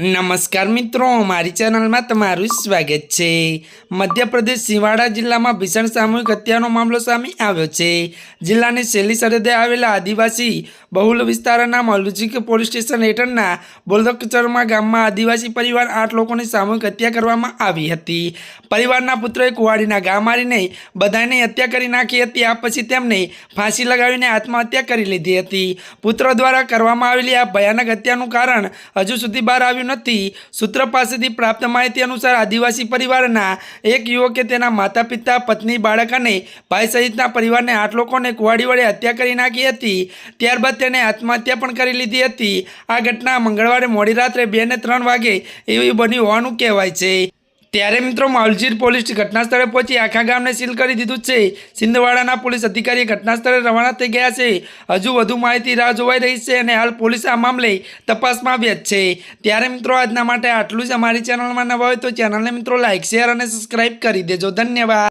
નમસ્કાર મિત્રો, મારી ચેનલમાં તમારું સ્વાગત છે. મધ્યપ્રદેશ સિવાડા જિલ્લામાં ભીષણ સામૂહિક હત્યાનો મામલો સામે આવ્યો છે. જિલ્લાની શેલી સરહદે આવેલા આદિવાસી બહુલ વિસ્તારના મલુજીક પોલીસ સ્ટેશન હેઠળના બોલદકચરમાં ગામમાં આદિવાસી પરિવાર આઠ લોકોની સામૂહિક હત્યા કરવામાં આવી હતી. પરિવારના પુત્રોએ કુવાડીના ગા મારીને બધાને હત્યા કરી નાખી હતી. આ પછી તેમને ફાંસી લગાવીને આત્મહત્યા કરી લીધી હતી. પુત્રો દ્વારા કરવામાં આવેલી આ ભયાનક હત્યાનું કારણ હજુ સુધી બહાર આવ્યું નથી. સૂત્ર પાસેથી પ્રાપ્ત માહિતી અનુસાર આદિવાસી પરિવારના એક યુવકે તેના માતા પિતા પત્ની, બાળક અને ભાઈ સહિતના પરિવારને આઠ લોકોને કુવાડી વડે હત્યા કરી નાખી હતી. ત્યારબાદ તેણે આત્મહત્યા પણ કરી લીધી હતી. આ ઘટના મંગળવારે મોડી રાત્રે બે ને ત્રણ વાગે એવી બની હોવાનું કહેવાય છે. ત્યારે મિત્રો માલજીર પોલીસ ઘટના સ્થળે પહોંચી આખા ગામને સીલ કરી દીધું છે. સિંધવાડાના પોલીસ અધિકારી ઘટના સ્થળે રવાના થઈ ગયા છે. હજુ વધુ માહિતી રાહ જોવાઈ રહી છે અને હાલ પોલીસ આ મામલે તપાસમાં વ્યસ્ત છે. ત્યારે મિત્રો આજના માટે આટલું જ. અમારી ચેનલમાં નવા હોય તો ચેનલને મિત્રો લાઇક શેર અને સબસ્ક્રાઇબ કરી દેજો. ધન્યવાદ.